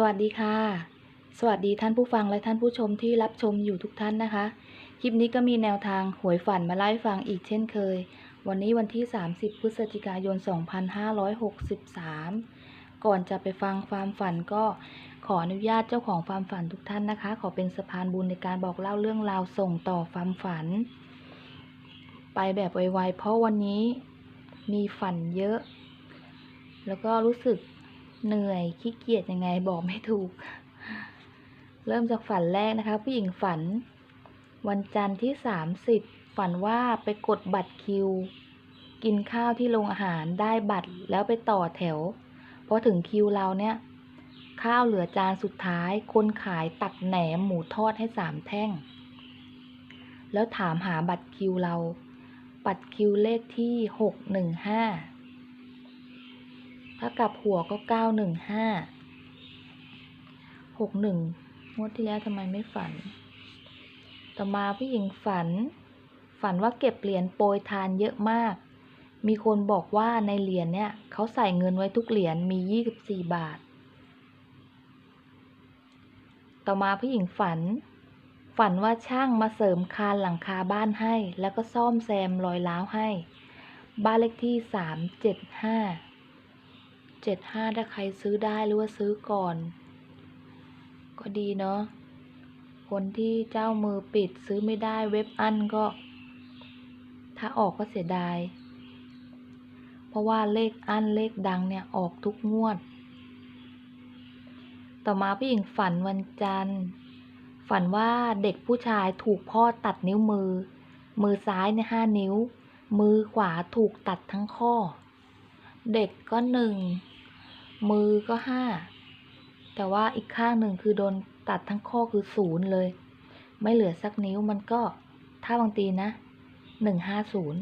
สวัสดีค่ะ สวัสดีท่านผู้ฟังและท่านผู้ชมที่รับชมอยู่ทุกท่านนะคะ คลิปนี้ก็มีแนวทางหวยฝันมาเล่าให้ฟังอีกเช่นเคย วันนี้วันที่ 30 พฤศจิกายน 2563 ก่อนจะไปฟังความฝันก็ขออนุญาตเจ้าของความฝันทุกท่านนะคะ ขอเป็นสะพานบุญในการบอกเล่าเรื่องราวส่งต่อความฝัน ไปแบบไวๆเพราะวันนี้มีฝันเยอะ แล้วก็รู้สึก เหนื่อยขี้เกียจยังไงบอกไม่ถูก เริ่มจากฝันแรกนะคะ ผู้หญิงฝัน วันจันทร์ที่ 30 ฝันว่าไปกดบัตรคิว กินข้าวที่โรงอาหารได้บัตรแล้วไปต่อแถวพอถึงคิวเราเนี่ย ข้าวเหลือจานสุดท้าย คนขายตักแหนมหมูทอดให้สามแท่ง แล้วถามหาบัตรคิวเรา บัตรคิวเลขที่หกหนึ่งห้า ถ้ากลับหัวก็เก้าหนึ่งห้าหกหนึ่งงวดที่แล้วทำไมไม่ฝัน ต่อมาผู้หญิงฝัน ฝันว่าเก็บเหรียญโปรยทานเยอะมาก มีคนบอกว่าในเหรียญเนี่ยเขาใส่เงินไว้ทุกเหรียญมียี่สิบสี่บาท ต่อมาผู้หญิงฝัน ฝันว่าช่างมาเสริมคานหลังคาบ้านให้ แล้วก็ซ่อมแซมรอยร้าวให้ บ้านเลขที่สามเจ็ดห้า เจ็ดห้าถ้าใครซื้อได้หรือว่าซื้อก่อน ก็ดีเนาะ คนที่เจ้ามือปิดซื้อไม่ได้เว็บอันก็ ถ้าออกก็เสียดาย เพราะว่าเลขอันเลขดังเนี่ยออกทุกงวด ต่อมาผู้หญิงฝันวันจันทร์ ฝันว่าเด็กผู้ชายถูกพ่อตัดนิ้วมือ มือซ้ายเนี่ยห้านิ้ว มือขวาถูกตัดทั้งข้อเด็กก็หนึ่ง มือก็ห้า แต่ว่าอีกข้างหนึ่งคือโดนตัดทั้งข้อคือศูนย์เลย ไม่เหลือสักนิ้วมันก็ถ้าบางทีนะหนึ่งห้าศูนย์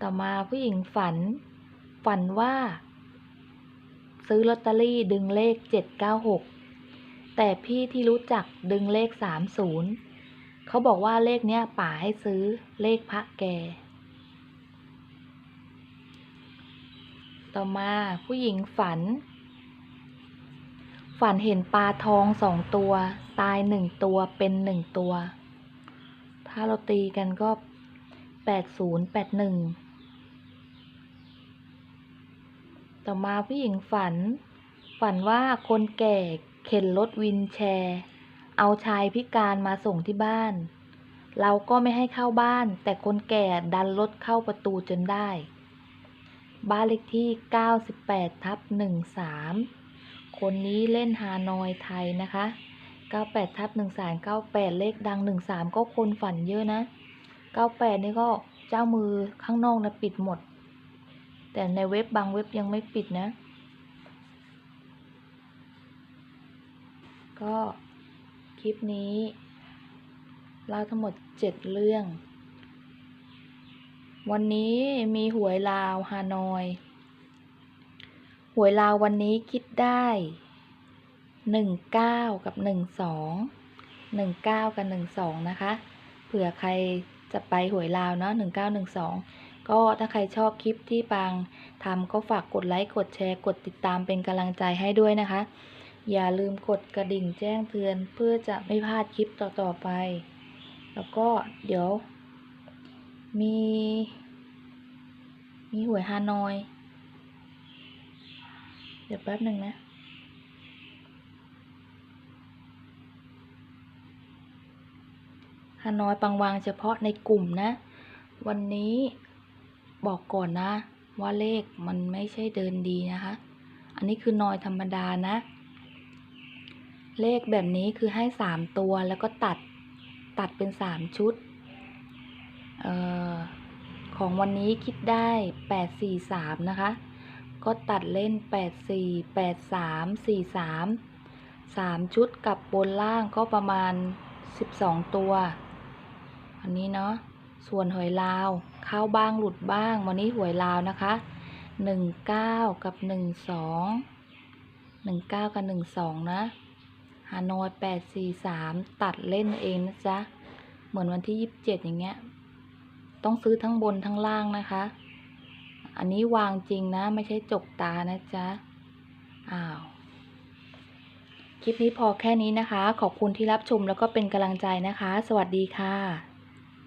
ต่อมาผู้หญิงฝัน ฝันว่า ซื้อลอตเตอรี่ดึงเลขเจ็ดเก้าหกแต่พี่ที่รู้จักดึงเลขสามศูนย์เขาบอกว่าเลขเนี้ยป่าให้ซื้อเลขพระแก ต่อมาผู้หญิงฝัน ฝันเห็นปลาทองสองตัว ตายหนึ่งตัวเป็นหนึ่งตัว ถ้าเราตีกันก็แปดศูนย์แปดหนึ่งต่อมาผู้หญิงฝัน ฝันว่าคนแก่เข็นรถวินแชร์ เอาชายพิการมาส่งที่บ้าน เราก็ไม่ให้เข้าบ้าน แต่คนแก่ดันรถเข้าประตูจนได้ บ้านเลขที่ 98 ทับ 13 คนนี้เล่นฮานอยไทยนะคะ 98 ทับ 13 98 เลขดัง 13 ก็คนฝันเยอะนะ 98 นี่ก็เจ้ามือข้างนอกนะปิดหมด แต่ในเว็บบางเว็บยังไม่ปิดนะ ก็คลิปนี้เล่าทั้งหมด 7 เรื่อง วันนี้มีหวยลาวฮานอย หวยลาววันนี้คิดได้หนึ่งเก้ากับหนึ่งสองหนึ่งเก้ากับหนึ่งสองนะคะ เผื่อใครจะไปหวยลาวเนาะหนึ่งเก้าหนึ่งสองก็ถ้าใครชอบคลิปที่ปางทำก็ฝากกดไลค์กดแชร์กดติดตามเป็นกำลังใจให้ด้วยนะคะ อย่าลืมกดกระดิ่งแจ้งเตือนเพื่อจะไม่พลาดคลิปต่อๆไป แล้วก็เดี๋ยว มี มีหวยฮานอย เดี๋ยวแป๊บหนึ่งนะ ฮานอยปังวางเฉพาะในกลุ่มนะ วันนี้บอกก่อนนะ ว่าเลขมันไม่ใช่เดินดีนะคะ อันนี้คือนอยธรรมดานะ เลขแบบนี้คือให้สามตัวแล้วก็ตัดตัดเป็นสามชุด ออของวันนี้คิดได้แปดสี่สามนะคะ ก็ตัดเล่นแปดสี่แปดสามสี่สามสามชุดกับบนล่างก็ประมาณสิบสองตัว อันนี้เนาะ ส่วนหวยลาวเข้าบ้างหลุดบ้าง วันนี้หวยลาวนะคะหนึ่งเก้ากับหนึ่งสองหนึ่งเก้ากับหนึ่งสองนะฮานอยแปดสี่สามตัดเล่นเองนะจ๊ะ เหมือนวันที่ยี่สิบเจ็ดอย่างเงี้ย ต้องซื้อทั้งบนทั้งล่างนะคะ อันนี้วางจริงนะ ไม่ใช่จกตานะจ๊ะ อ้าว คลิปนี้พอแค่นี้นะคะ ขอบคุณที่รับชมแล้วก็เป็นกำลังใจนะคะ สวัสดีค่ะ